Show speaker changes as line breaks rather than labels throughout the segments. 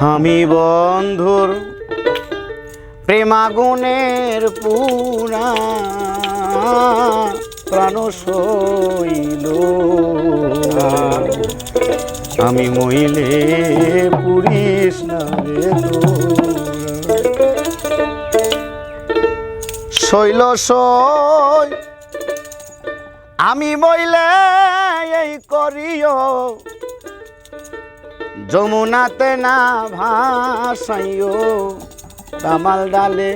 আমি বন্ধুর প্রেমাগুণের পুরা প্রাণ শৈল আমি মহিলে পুরিস না শৈল সই। আমি মইলে এই করিও যমুনাতে না ভাসাইও তামাল ডালে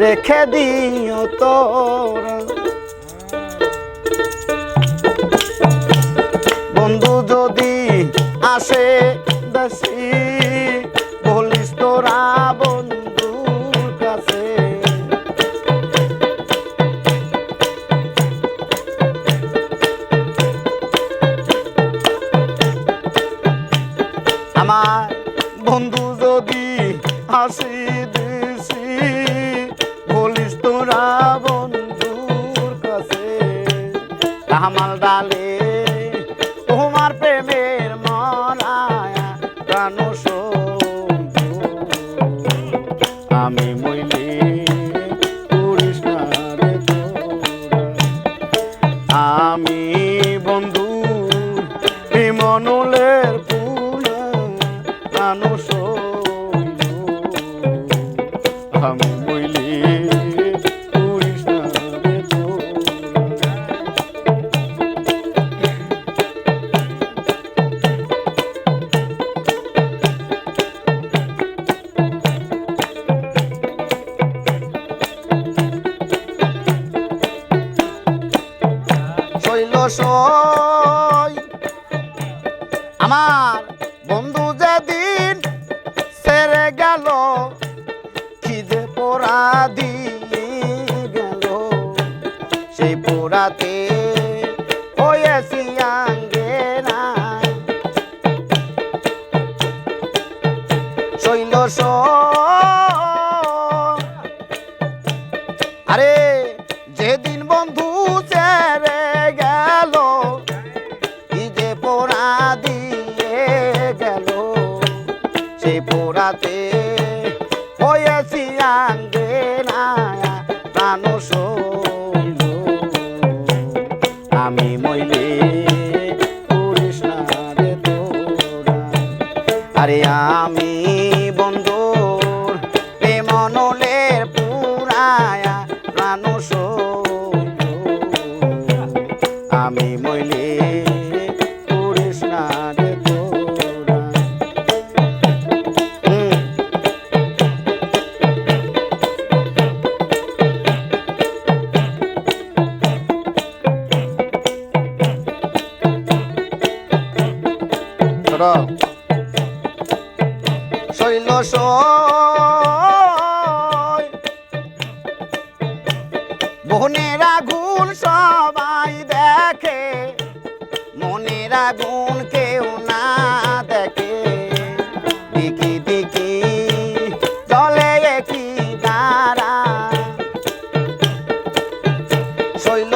রেখে দিও তোর। বন্ধু যদি আসে দাসি বন্ধু যদি হাসি দিসি বলিস তোরা বন্ধুর কাছে কামাল ডালে তোমার প্রেমের মরায়া প্রাণ। আমি মইলে তোরা। আমি বন্ধু সই। আমার বন্ধু যেদিন সেরে গেল খিদে পোড়া দিয়ে গেল। সেই পোড়াতে হয়েছি শৈল আরে আমি মইলে করিস না আরে আমি বন্ধুর প্রেমনলের পুরায়া শৈল বোনেরা গুণ সবাই দেখে, মনেরা গুণ কেউ না দেখে। দেখি দেখি চলে কি দ্বারা শৈল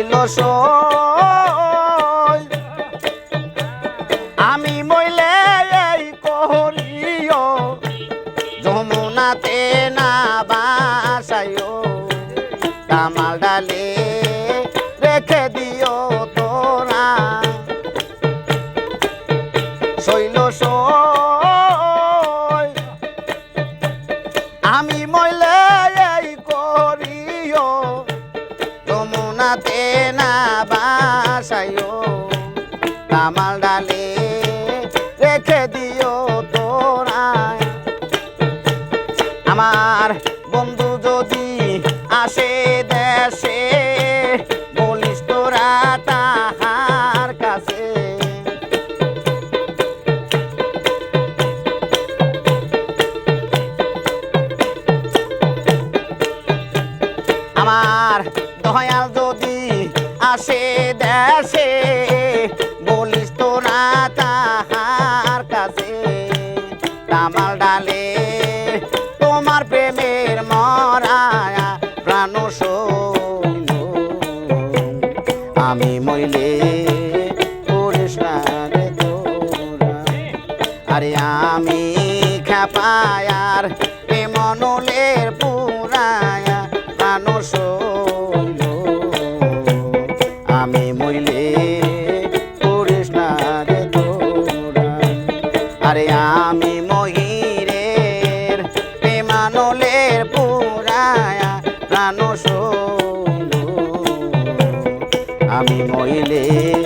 শৈল সই আমার আমি মইলে করিস আরে আমি খাপায়ার এ মনলের পুরায়া সইল আমি মইলে করিস না তোরা। আরে আমি মহিরের প্রেমানলের পুরায়া প্রাণ সইল আমি মইলে